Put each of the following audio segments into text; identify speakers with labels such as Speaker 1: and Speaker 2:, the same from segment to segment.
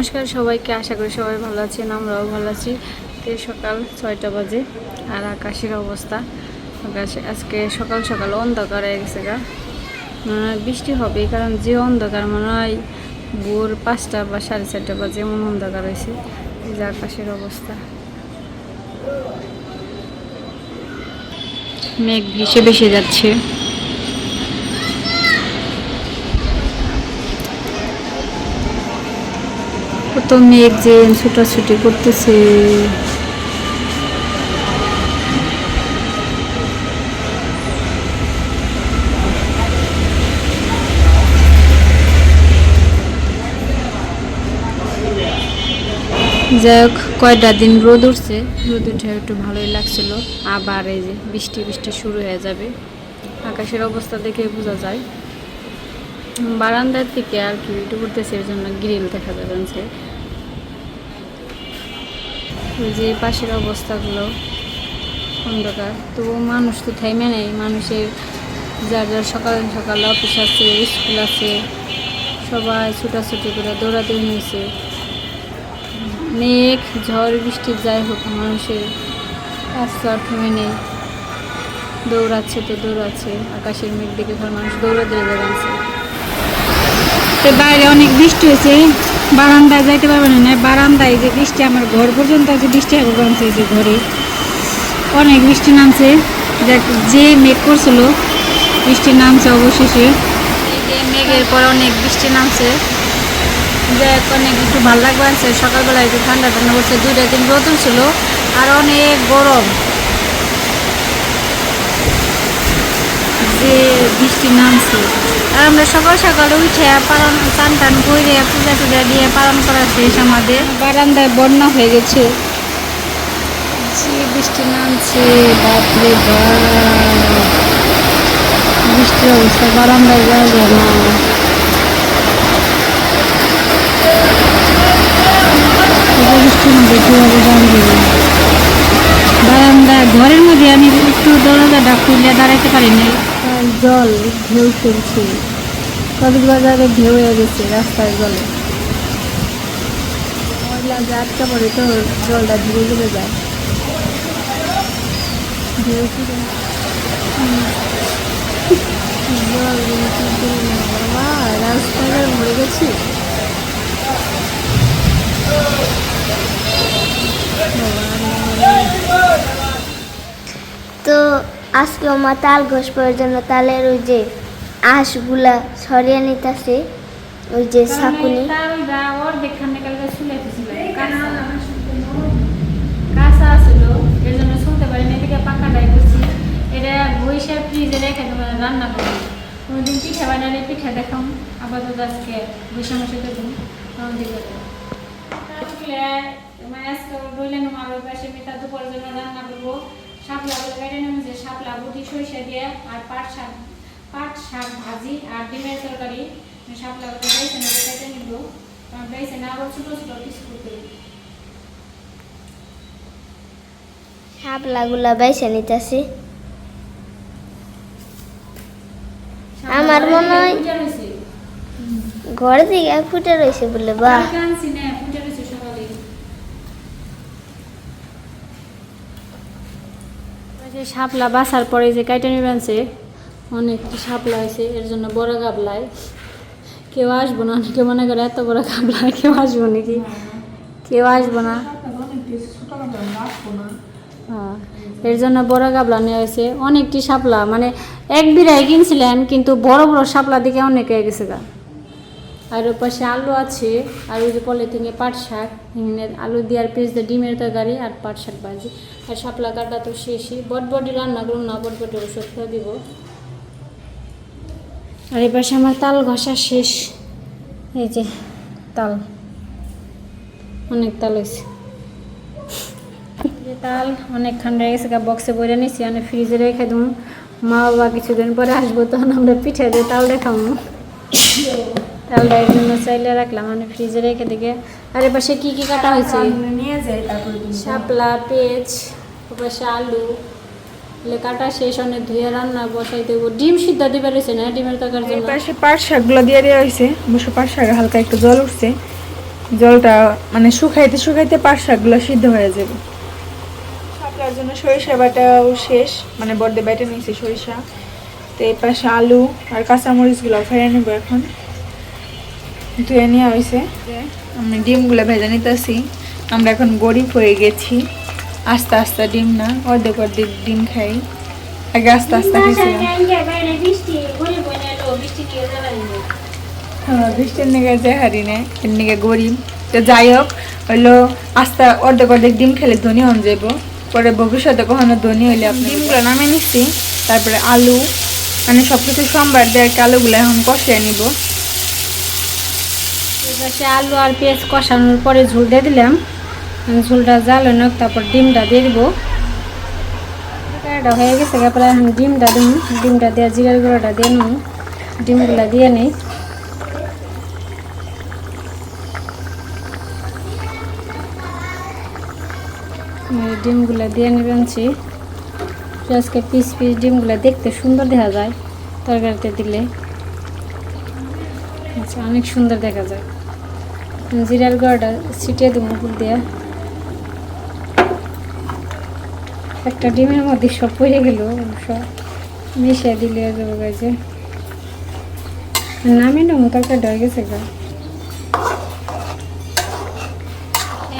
Speaker 1: নমস্কার সবাইকে, আশা করি সবাই ভালো আছেন, আমরাও ভালো আছি। তো সকাল ছয়টা বাজে আর আকাশের অবস্থা। আকাশ, আজকে সকাল সকাল অন্ধকার হয়ে গেছে গা। বৃষ্টি হবে কারণ যে অন্ধকার মনে হয় ভোর পাঁচটা বা সাড়ে চারটা বাজে এমন অন্ধকার হয়েছে। এই যে আকাশের অবস্থা। মেঘ ভেসে ভেসে যাচ্ছে। কত মেঘ যে ছুটাছুটি করতেছে। যাই হোক, কয়টা দিন রোদ উঠছে? রোদ উঠে একটু ভালোই লাগছিল। আবার এই যে বৃষ্টি বৃষ্টি শুরু হয়ে যাবে। আকাশের অবস্থা দেখে বোঝা যায়। বারান্দার থেকে আর কি একটু উঠতেছে এর জন্য গ্রিল দেখা যাবে ওই যে পাশের অবস্থাগুলো, অন্ধকার। তো মানুষ তো থাইমে নেই। মানুষের যার যার সকাল সকাল অফিস আছে, স্কুল আছে, সবাই ছুটাছুটি করে দৌড়াদৌড়ি নিয়েছে মেঘ, ঝড়, বৃষ্টি যাই হোক, মানুষের কাজ তো থেমে নেই। দৌড়াচ্ছে তো দৌড়াচ্ছে। আকাশের মেঘ দেখে ঘর মানুষ দৌড়ে দৌড়ে বেড়াচ্ছে তো বাইরে অনেক বৃষ্টি হয়েছে। বারান্দায় যাইতে পারবে না। বারান্দায় যে বৃষ্টি আমার ঘর পর্যন্ত যে বৃষ্টি আগে নামছে যে ঘরে। অনেক বৃষ্টি নামছে। দেখ- যে মেঘ করছিল বৃষ্টি নামছে অবশেষে। মেঘের পর অনেক বৃষ্টি নামছে। হোক, অনেক একটু ভালো লাগবে আছে সকালবেলা একটু ঠান্ডা ঠান্ডা করছে দুইটা দিন রোদ ছিল আর অনেক গরম। যে বৃষ্টি নামছে, আর আমরা সকাল সকালে উঠে পালন টান টান করে পূজা টুজা দিয়ে পালন করা শেষ আমাদের। বারান্দায় বন্যা হয়ে গেছে। যে বৃষ্টি নামছে, বাপরে বাপ। বৃষ্টির অবস্থা, বারান্দায় যাওয়া যায় না। বারান্দা ঘরের মধ্যে আমি একটু দরজাটা খুলে দাঁড়াইতে পারি না জল, ঢেউ ফেলছে কক্সবাজারে ঢেউ হয়ে গেছে রাস্তায় জলে। ময়লা যে আটকা পড়ে তো জলটা ধীরে ধীরে যায়। ঢেউ জল বাবা
Speaker 2: তো আজকে আমার তাল ঘষবার জন্য তালের ওই যে আঁশগুলা সরিয়ে নিতেছে ওই যে শাকুনি।
Speaker 1: কাঁচা ছিল এর জন্য শুনতে পারি না এদিকে পাকাটাই করছি। এটা বইসা ফ্রিজে রেখে তোমার রান্না করব। কোনোদিন পিঠা বানালে পিঠা দেখাম আপাতত আজকে বৈশা মাসে তখন দিকে আজকে বললেন আমার পাশে মিতা দুপুরের জন্য রান্না করব। কেটে নেমেছে শাপলা বুটি সরিষা দিয়ে আর পাট শাক পাট শাক ভাজি আর ডিমের তরকারি। শাপলা বলে গাইছে না কেটে নিব। গাইছে না আবার ছোটো ছোটো পিস করতে।
Speaker 2: শাপলাগুলা বাইসে নিতেছে। আমার মনে হয় ঘর থেকে ফুটে রয়েছে বলে বা
Speaker 1: আনছি না ফুটে রয়েছে সকালে যে শাপলা বাসার পরে যে কাইটা নিবে আনছে অনেক শাপলা হয়েছে এর জন্য বড় গাবলায়। কেউ আসব না অনেকে মনে করে এত বড় গাবলায় কেউ আসব নাকি? কেউ আসব না। হ্যাঁ, এর জন্য বড় গাবলা নেওয়া হয়েছে অনেকটি শাপলা। মানে এক বিড়াই কিনছিলেন কিন্তু বড় বড় শাপলা দিকে অনেক গেছে গা। আর ওর পাশে আলু আছে, আর ওই যে পলিথিনে পাট শাক আলু দিয়ে আর পেঁচ দিয়ে ডিমের তরকারি আর পাট শাক ভাজি। আর শাপলা কাটা তো শেষই। বটবটি রান্না করুন না বটবটি ওষুধ খেয়ে দিব। আর এই পাশে আমার তাল ঘষা শেষ। এই যে তাল, অনেক তাল হয়েছে। যে তাল অনেক ঠান্ডা হয়ে গেছে বক্সে বইরে নিছি আমি ফ্রিজে রেখে দেবো মা বাবা কিছুদিন পরে আসব, তখন আমরা পিঠে দিয়ে তাল দেখাবো এর জন্য চাইলে রাখলাম মানে ফ্রিজে রেখে দিকে। আর এপাশে কি কি কাটা হয়েছে? শাপলা পেঁচ ওপাশে আলু। কাটা শেষ অনেক ধুয়ে রান্না বসাই দেবো। ডিম সিদ্ধ দিবে রয়েছে না ডিমের তরকার জন্য?
Speaker 3: পাশে পাট শাকগুলো দিয়ে দেওয়া হয়েছে। অবশ্য পাট শাকে, হালকা একটু জল উঠছে। জলটা মানে শুকাইতে শুকাইতে পাট শাকগুলো সিদ্ধ হয়ে যাবে। শাকটার জন্য সরিষা বাটাও শেষ মানে বর্দে বেটে নিয়েছি সরিষা। তো এই পাশে আলু আর কাঁচামরিচগুলো ফেরে নেব এখন। ধুয়ে নেওয়া হয়েছে আমি ডিমগুলো ভেজে নিতেছি। আমরা এখন গরিব হয়ে গেছি। আস্তে আস্তে ডিম না অর্ধেক অর্ধেক ডিম খাই। আগে আস্তে আস্তে হ্যাঁ বৃষ্টির নিগে যে হারি নেই এর নিগে গরিব। তো যাই হোক হইল আস্তে অর্ধেক অর্ধেক ডিম খেলে ধনী হন যাব পরে ভবিষ্যতে কখনো ধনী হইলে আপনি ডিমগুলো নামে নিচ্ছি তারপরে আলু মানে সব কিছু সোমবার দিয়ে আর আলুগুলো এখন কষিয়ে নিব।
Speaker 1: এপাশে আলু আর পেঁয়াজ কষানোর পরে ঝোল দিয়ে দিলাম। ঝোলটা জাল হোক তারপর ডিমটা দিয়ে দিব। এটা হয়ে গেছে, তারপরে ডিমটা দিন ডিমটা দিয়ে জিরার গুঁড়োটা দিয়ে নিই। ডিমগুলো দিয়ে নেই। ডিমগুলো দিয়ে নেবেনছি। আজকে পিস পিস ডিমগুলো দেখতে সুন্দর দেখা যায়, তরকারিতে দিলে। আচ্ছা অনেক সুন্দর দেখা যায়। জিরার গুঁড়োটা ছিটিয়ে দেবো উপর দিয়ে। একটা ডিমের মধ্যে সব পড়ে গেল সব মিশিয়ে দিলে যাব গাছে নামে নেব, তরকারিটা হয়ে গেছে গা।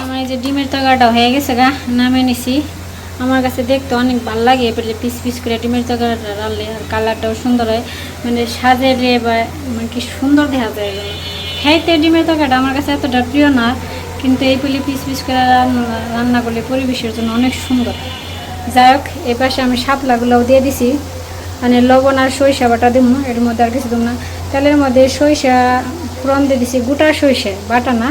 Speaker 1: আমার এই যে ডিমের তরকারিটা হয়ে গেছে গা নামে নিছি। আমার কাছে দেখতে অনেক ভালো লাগে, এবারে পিস পিস করে ডিমের তরকারিটা রাখলে আর কালারটাও সুন্দর হয়। মানে সাজেলে বা মানে কি সুন্দর দেখা যায়। খাইতে ডিমের তরকারিটা আমার কাছে এতটা প্রিয় না, কিন্তু এই পুলি পিস পিস করে রান্না করলে পরিবেশের জন্য অনেক সুন্দর। যাই হোক এই পাশে আমি শাপলাগুলোও দিয়ে দিছি। মানে লবণ আর সরিষা বাটা দিব এর মধ্যে আর কিছু দিব না। তেলের মধ্যে সরিষা ফোড়ন দিয়ে দিছি, গোটা সরিষা বাটা না।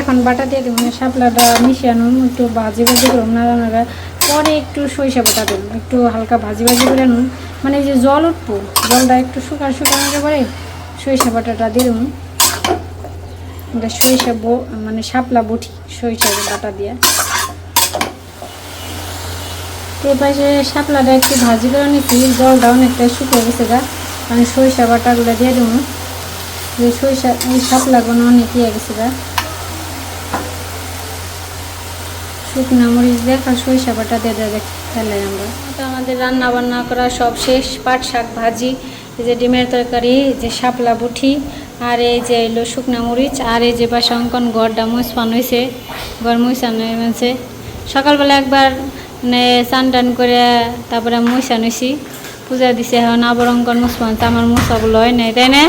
Speaker 1: এখন বাটা দিয়ে দেবো মানে শাপলাটা মিশিয়ে একটু ভাজি ভাজি করুন নাড়া নাড়া পরে একটু সরিষা বাটা দেবো একটু হালকা ভাজি ভাজি করে নুন মানে যে জল উঠবো, জলটা একটু শুকানো শুকানোর পরে সরিষা বাটাটা দিয়ে দেবো এটা সরিষা মানে শাপলা বটি সরিষা বাটা দিয়ে। এই পাশে শাপলাটা একটু ভাজি করে নিচ্ছি, জলটা অনেকটা শুকিয়ে গেছে গা। আমি সরিষা বাটাগুলো দিয়ে দেবো। যে সরিষা, এই শাপলাগুলো অনেক ইয়ে গেছে গা। শুকনা মরিচ দেখ সরিষা বাটা দিয়ে দেখ ফেলাই আমরা। আমাদের রান্না বান্না করা সব শেষ, পাট শাক ভাজি যে ডিমের তরকারি যে শাপলা বুঠি আর এই যে এলো শুকনা মরিচ, আর এই যে পাশে অঙ্কন গড়টা মুসপান হয়েছে গড় মুসান হয়েছে সকালবেলা একবার মানে চান টান করে তারপরে মুসান হয়েছি পূজা দিছে এখন আবার অঙ্কন মুসপান আমার মুসাগুলো হয় নাই, তাই না?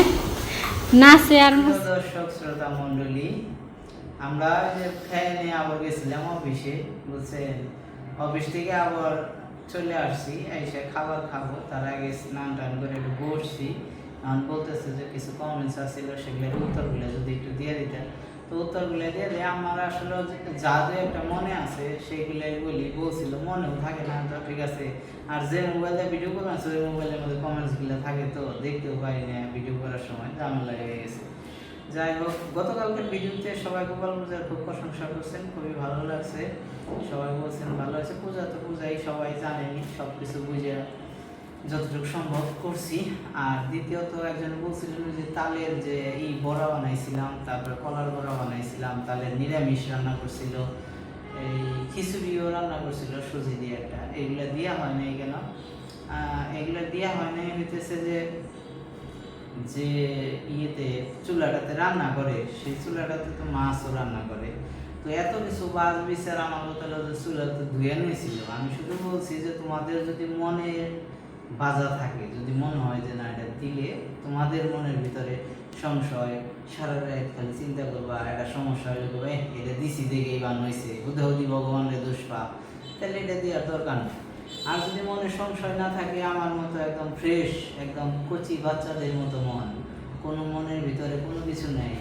Speaker 1: নাচে আর মুস
Speaker 4: দর্শক, শ্রোতা মণ্ডলী, আমরা নিয়ে আবার গেছিলাম অফিসে, বুঝছেন? অফিস থেকে আবার চলে আসছি, এসে খাবার খাব, তার আগে স্নান টান করে একটু বসছি। এখন বলতেছে যে কিছু কমেন্টস আছিল সেগুলোর উত্তরগুলো যদি একটু দিয়ে দিতেন। তো উত্তরগুলো দিয়ে দিয়ে আমার আসলে যা দু একটা মনে আছে, সেগুলাই বলি, বলছিল, মনেও থাকে না। তো ঠিক আছে, আর যে মোবাইলে ভিডিও করবেন ওই মোবাইলের মধ্যে কমেন্টসগুলো থাকে তো দেখতেও পারি না ভিডিও করার সময় ঝামেলা হয়ে গেছে। যাই হোক, গতকালকের ভিডিওতে সবাই গোপাল পূজার খুব প্রশংসা করছেন, খুবই ভালো লাগছে। সবাই বলছেন, ভালো হয়েছে পূজা তো পূজাই সবাই জানেনি সব কিছু বুঝে যতটুকু সম্ভব করছি। আর দ্বিতীয়ত একজন বলছিলেন যে তালের যে এই বড়া বানাইছিলাম, তারপরে কলার বড়া বানাইছিলাম, তালের নিরামিষ রান্না করছিল, এই খিচুড়িও রান্না করছিল, সুজি দিয়ে একটা। এগুলা দেওয়া হয় নাই কেন? এগুলা দেওয়া হয় নাই হইতেছে যে যে ইয়েতে চুলাটাতে রান্না করে, সেই চুলাটাতে তো মাছও রান্না করে। তো এত কিছু বাজ বিচার আমার যে চুলাতে ধুয়ে নিয়েছিল। আমি শুধু বলছি যে তোমাদের যদি মনে বাজা থাকে। যদি মনে হয় যে না, এটা দিলে তোমাদের মনের ভিতরে সংশয়, সারা রাত খালি চিন্তা করবা একটা সমস্যা হলে করবে এটা দিছি দেখেই বান হয়েছে হুদাহুদি ভগবানের দোষ পা তাহলে এটা দেওয়ার দরকার নেই আর যদি মনে সংশয় না থাকে, আমার মতো একদম ফ্রেশ একদম কচি বাচ্চাদের মতো মন, কোনো মনের ভিতরে কোনো কিছু নেই,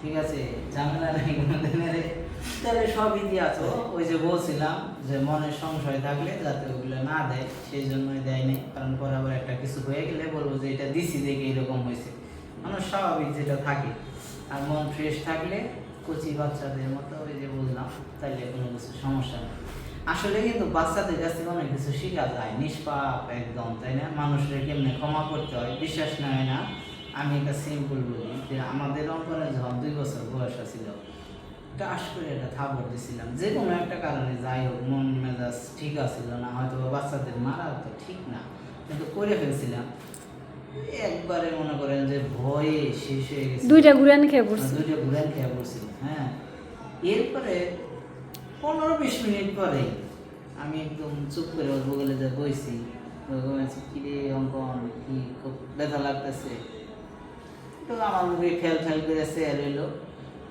Speaker 4: ঠিক আছে? ঝামেলা নেই কোনো দিনের। তাহলে সবই দিয়ে আছো। ওই যে বলছিলাম যে মনে সংশয় থাকলে যাতে ওগুলো না দেয়, সেই জন্যই দেয় নাই। কারণ পরে আবার একটা কিছু হয়ে গেলে বলব যে এটা দিছি, দেখে এরকম হয়েছে। মানুষ স্বাভাবিক যেটা থাকে। আর মন ফ্রেশ থাকলে কচি বাচ্চাদের মতো ওই যে বললাম, তাইলে কোনো কিছু সমস্যা নেই। আসলে কিন্তু বাচ্চাদের কাছ থেকে অনেক কিছু শেখা যায়, নিষ্পাপ একদম, তাই না? মানুষের কেমনে ক্ষমা করতে হয়, বিশ্বাস না হয় না। আমি এটা সিম্পল বলি যে আমাদের অঙ্কনে যখন দুই বছর বয়স ছিল টাস করে একটা থাপড় দিছিলাম। যে কোনো একটা কারণে যাই হোক মন মেজাজ ঠিক আছিল না হয়তো বাচ্চাদের মারা ঠিক না কিন্তু করে ফেলছিলাম। একবারে মনে করেন যে ভয়ে শেষ হয়ে গেছে
Speaker 1: দুইটা ঘুরান খেয়ে পড়ছে
Speaker 4: দুইটা ঘুরান খেয়ে হ্যাঁ। এরপরে পনেরো বিশ মিনিট পরে আমি একদম চুপ করে ওর বগলে যে বইছি বলছি কিরে অঙ্কন কি খুব ব্যথা লাগতেছে? তো আমার মুখে ফেল ফেল করে সে রইল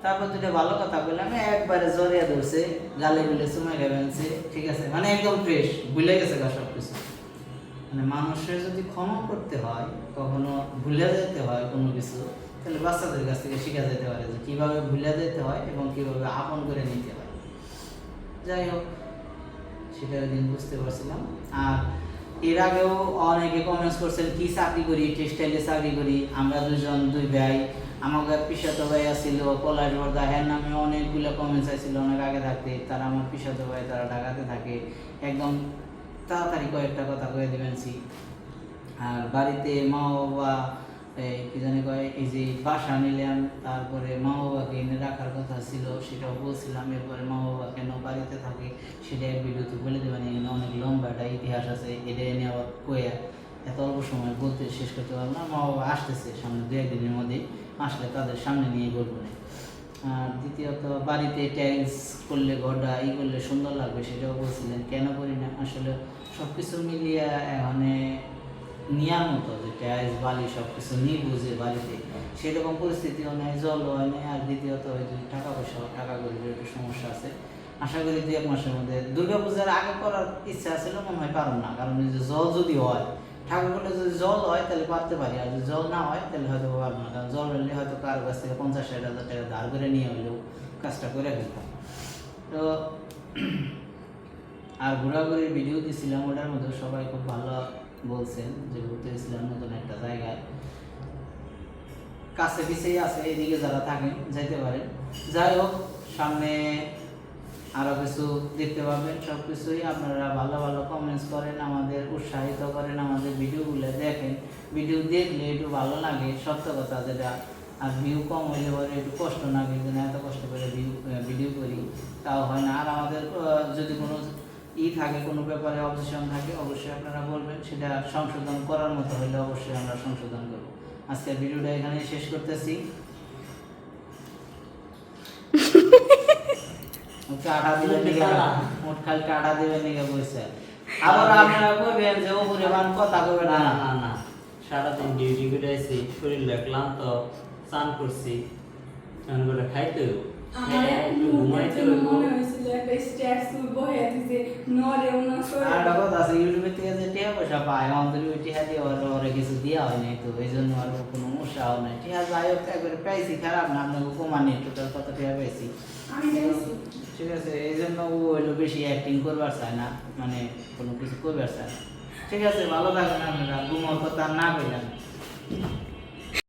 Speaker 4: তারপর দুটো ভালো কথা বললাম একবারে জরিয়া ধরছে, গালে গুলে সময় ভেবেছে ঠিক আছে? মানে একদম ফ্রেশ ভুলে গেছে গা সব কিছু মানে মানুষের যদি ক্ষমা করতে হয়, কখনো ভুলে যেতে হয় কোনো কিছু, তাহলে বাচ্চাদের কাছ থেকে শেখা যেতে পারে যে কীভাবে ভুলে যেতে হয় এবং কীভাবে আপন করে নিতে হয়। যাই হোক সেটা দিন বুঝতে পারছিলাম। আর এর আগেও অনেকে কমেন্টস করছেন, কি চাকরি করি টেক্সটাইলে চাকরি করি, আমরা দুজন দুই ভাই আমাকে পিসাতো ভাই আসছিল পলাশ বর্দা, হ্যার নামে অনেকগুলো কমেন্টস আসছিল অনেক আগে থাকতে। তারা আমার পিসাতো ভাই, তারা ঢাকাতে থাকে। একদম তাড়াতাড়ি কয়েকটা কথা কয়ে দেবেন সি আর বাড়িতে মা বাবা এই কি জানি কয়, এই যে বাসা নিলাম, তারপরে মা বাবাকে এনে রাখার কথা ছিল, সেটাও বলছিলাম। এরপরে মা বাবা কেন বাড়িতে থাকে, সেটা এক ভিডিওতে বলে দেবেন। এখানে অনেক লম্বা একটা ইতিহাস আছে, এটা এনে আবার কয়ে। এত অল্প সময় বলতে শেষ করতে পারব না। মা বাবা আসতেছে সামনে দু একদিনের মধ্যে আসলে তাদের সামনে নিয়ে বলব না। আর দ্বিতীয়ত, বাড়িতে টাইলস করলে, ঘরটা ই করলে সুন্দর লাগবে সেটাও বলছিলেন। কেন করি না? আসলে সব কিছু মিলিয়ে এখানে নেওয়ার মতো যে টাইলস বালি সব কিছু নিয়ে বুঝে বাড়িতে। সেরকম পরিস্থিতিও নেই, জলও হয় নাই। আর দ্বিতীয়ত, ওই যে টাকা পয়সা, টাকা গরিবের একটু সমস্যা আছে। আশা করি দু এক মাসের মধ্যে দুর্গাপূজার আগে করার ইচ্ছা ছিল মনে হয় পারব না। কারণ যে জল যদি হয় ঠাকুর করলে যদি জল হয়, তাহলে পারতে পারি। আর যদি জল না হয়, তাহলে হয়তো পারব না। কারণ জল হলে হয়তো কারও কাছ থেকে পঞ্চাশ, ষাট হাজার টাকা ধার করে নিয়ে হলেও কাজটা করে ফেলতাম তো আর ঘোরাঘুরির ভিডিও দিয়েছিলাম ওটার মধ্যে সবাই খুব ভালো বলছেন যে ঘুরতে গেছিলাম নতুন একটা জায়গায়। কাছে পিছেই আছে, এদিকে যারা থাকেন, যাইতে পারেন। যাই হোক, সামনে আরও কিছু দেখতে পাবেন সব কিছুই আপনারা ভালো ভালো কমেন্টস করেন, আমাদের উৎসাহিত করেন, আমাদের ভিডিওগুলো দেখেন। ভিডিও দেখলে একটু ভালো লাগে, সত্য কথা যেটা। আর ভিউ কম হইলে পরে একটু কষ্ট লাগে কিন্তু না এত কষ্ট করে ভিউ ভিডিও করি, তাও হয় না। আর আমাদের যদি কোনো ই থাকে, কোনো ব্যাপারে অবজেকশন থাকে, অবশ্যই আপনারা বলবেন, সেটা সংশোধন করার মতো হলে অবশ্যই আমরা সংশোধন করব। আজকের ভিডিওটা এখানে শেষ করতেছি। ওকে আটা দিবেন নিগে মোট খালকে আটা দিবেন নিগে বসে আবার আপনারা কইবেন যে ও পরিমাণ কথা কইবেন
Speaker 5: না।
Speaker 4: না
Speaker 5: না সারাদিন ডিউটি করে আইছি শরীর ক্লান্ত চান করছি। চান করে খাইতে হইব।
Speaker 6: আমার
Speaker 5: খাইয়া একটু ঘুমাইতে হইব।
Speaker 6: হয়েছিল একটা স্ট্যাচু বহে দিছে নড়েও না
Speaker 4: আর কথা আছে ইউটিউবে থেকে যে টিয়া পয়সা পায় আমাদের ওই টিয়া দিয়ে ওর ওরে কিছু দেওয়া হয় নাই তো এই জন্য আর কোনো উৎসাহ নাই। টিয়া যাই হোক একবারে পাইছি খারাপ না আপনাকে কমানি টোটাল কত টিয়া পাইছি? ঠিক আছে এই জন্য ও হলো বেশি অ্যাক্টিং করবার চায় না মানে কোনো কিছু করবার চায় না। ঠিক আছে, ভালো থাকবেন আপনারা ঘুমোর কথা না কইলাম।